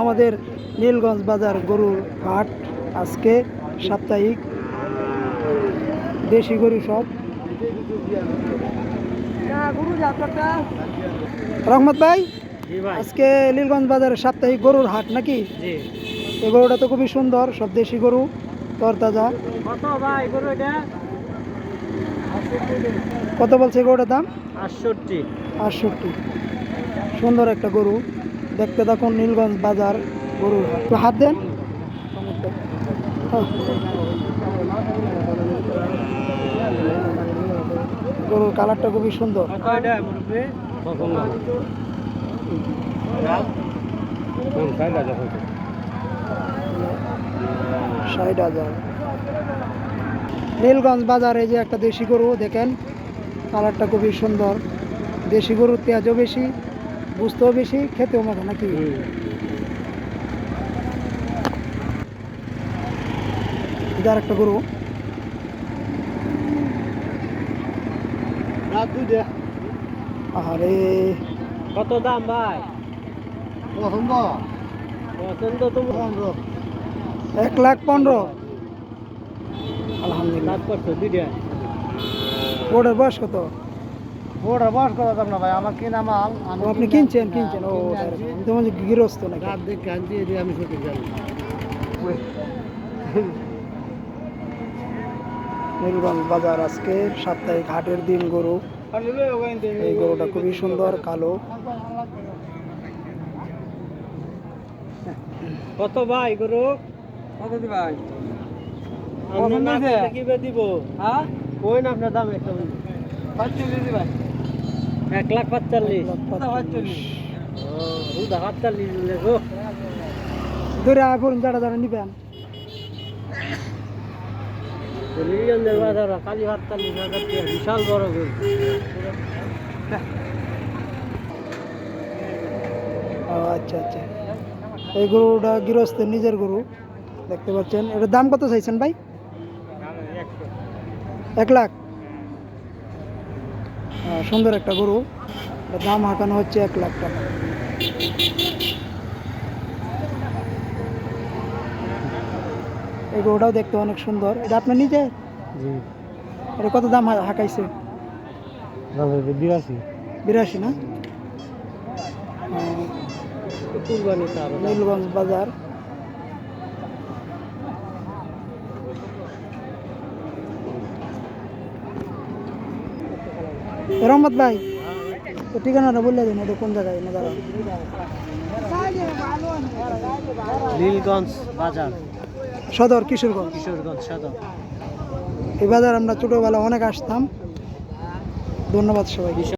আমাদের নীলগঞ্জ বাজার গরুর হাট আজকে সাপ্তাহিক দেশি গরু সব। রহমত ভাই আজকে নীলগঞ্জ বাজারের সাপ্তাহিক গরুর হাট নাকি? এই গরুটা তো খুবই সুন্দর সব দেশি গরু তরতাজা। কত বলছে গরুটার দাম? আটষট্টি। আটষট্টি। সুন্দর একটা গরু। দেখতে থাকুন নীলগঞ্জ বাজার গরু একটু হাত দেন। গরুর কালারটা খুবই সুন্দর। ষাট হাজার। নীলগঞ্জ বাজারে যে একটা দেশি গরু, দেখেন। কালারটা খুবই সুন্দর। দেশি গরুর পেঁয়াজও বেশি। বুঝতেও বেশি খেতেও মতো নাকি? এটা একটা গরু। আরে কত দাম ভাই? পছন্দ? তো এক লাখ পনেরো। আলহামদুলিল্লাহ। দুইটা। বয়স কত? ওটা বস কত দাম না ভাই? আমার কিনা মাল আপনি কিনছেন কিনছেন। ও direct। তো বলছি গৃহস্থ নাকি? রাত দেখে আনছি এটি আমি সঠিক জানি নীলগঞ্জ বাজার আজকে সাপ্তাহিক হাটের দিন গরু। এই গরুটা খুবই সুন্দর কালো। কত ভাই গরু? কত দি ভাই? দিব? হ্যাঁ? কই না আপনার দাম একটা। বলি এক লাখ পাঁচচল্লিশ পাঁচচল্লিশ ধরে আয় পড়ুন যারা যারা নিবেন। কালী পাঁচচল্লিশ হাজার বিশাল বড় গরু। ও, আচ্ছা আচ্ছা। এই গরুটা গৃহস্থের নিজের গরু দেখতে পাচ্ছেন। এটার দাম কত চাইছেন ভাই? এক লাখ। সুন্দর একটা গরু। দাম হাঁকানো হচ্ছে এক লাখ টাকা। এই গরুটাও দেখতে অনেক সুন্দর। এটা আপনার নিজে জি। এটা কত দাম হাঁকাইছে? বিরাশি। বিরাশি না? আহ, নীলগঞ্জ বাজার। রহমত ভাই তো ঠিকানাটা বললে দিন এটা কোন জায়গায়? না দাঁড়া নীলগঞ্জ বাজার। সদর কিশোরগঞ্জ। কিশোরগঞ্জ সদর। এই বাজার আমরা ছোটোবেলা অনেক আসতাম। ধন্যবাদ সবাইকে।